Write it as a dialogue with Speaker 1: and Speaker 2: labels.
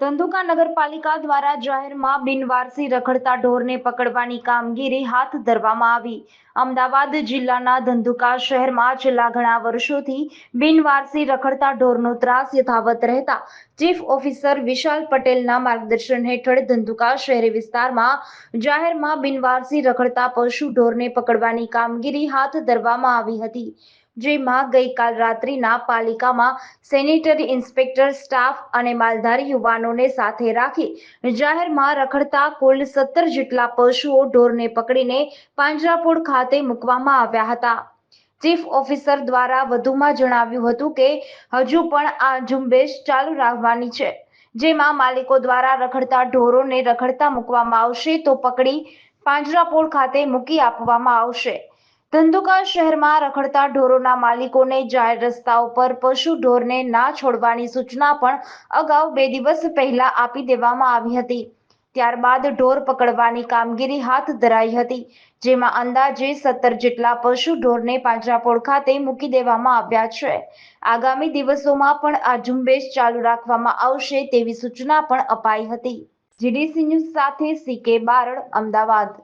Speaker 1: ધંધુકા નગરપાલિકા દ્વારા જાહેરમાં બિનવારસી રખડતા ઢોરને પકડવાની કામગીરી હાથ ધરવામાં આવી. અમદાવાદ જિલ્લાના ધંધુકા શહેરમાં છેલ્લા ઘણા વર્ષોથી બિનવારસી રખડતા ઢોરનો ત્રાસ યથાવત રહેતા ચીફ ઓફિસર વિશાલ પટેલના માર્ગદર્શન હેઠળ ધંધુકા શહેરી વિસ્તારમાં જાહેરમાં બિનવારસી રખડતા પશુ ઢોરને પકડવાની કામગીરી હાથ ધરવામાં આવી હતી. જેમાં ગઈકાલ રાત્રિના પાલિકામાં સેનિટરી ઇન્સ્પેક્ટર સ્ટાફ અને માલધારી યુવાનોને સાથે રાખી જાહેરમાં રખડતા કુલ સત્તર જેટલા પશુઓ ઢોરને પકડીને પાંજરાપોળ ખાતે મૂકવામાં આવ્યા હતા. ચીફ ઓફિસર દ્વારા વધુમાં જણાવ્યું હતું કે હજુ પણ આ ઝુંબેશ ચાલુ રાખવાની છે. જેમાં માલિકો દ્વારા રખડતા ઢોરોને રખડતા મૂકવામાં આવશે તો પકડી પાંજરાપોળ ખાતે મૂકી આપવામાં આવશે. ધંધુકા શહેરમાં રખડતા ઢોરોના માલિકોને જાહેર રસ્તા ઉપર પશુ ઢોરને ના છોડવાની સૂચના પણ અગાઉ બે દિવસ પહેલા આપી દેવામાં આવી હતી. ત્યારબાદ ઢોર પકડવાની કામગીરી હાથ ધરાઈ હતી, જેમાં અંદાજે સત્તર જેટલા પશુ ઢોરને પાંજરાપોળ ખાતે મૂકી દેવામાં આવ્યા છે. આગામી દિવસોમાં પણ આ ઝુંબેશ ચાલુ રાખવામાં આવશે તેવી સૂચના પણ અપાઈ હતી. જીડીસી ન્યૂઝ સાથે સીકે બારડ, અમદાવાદ.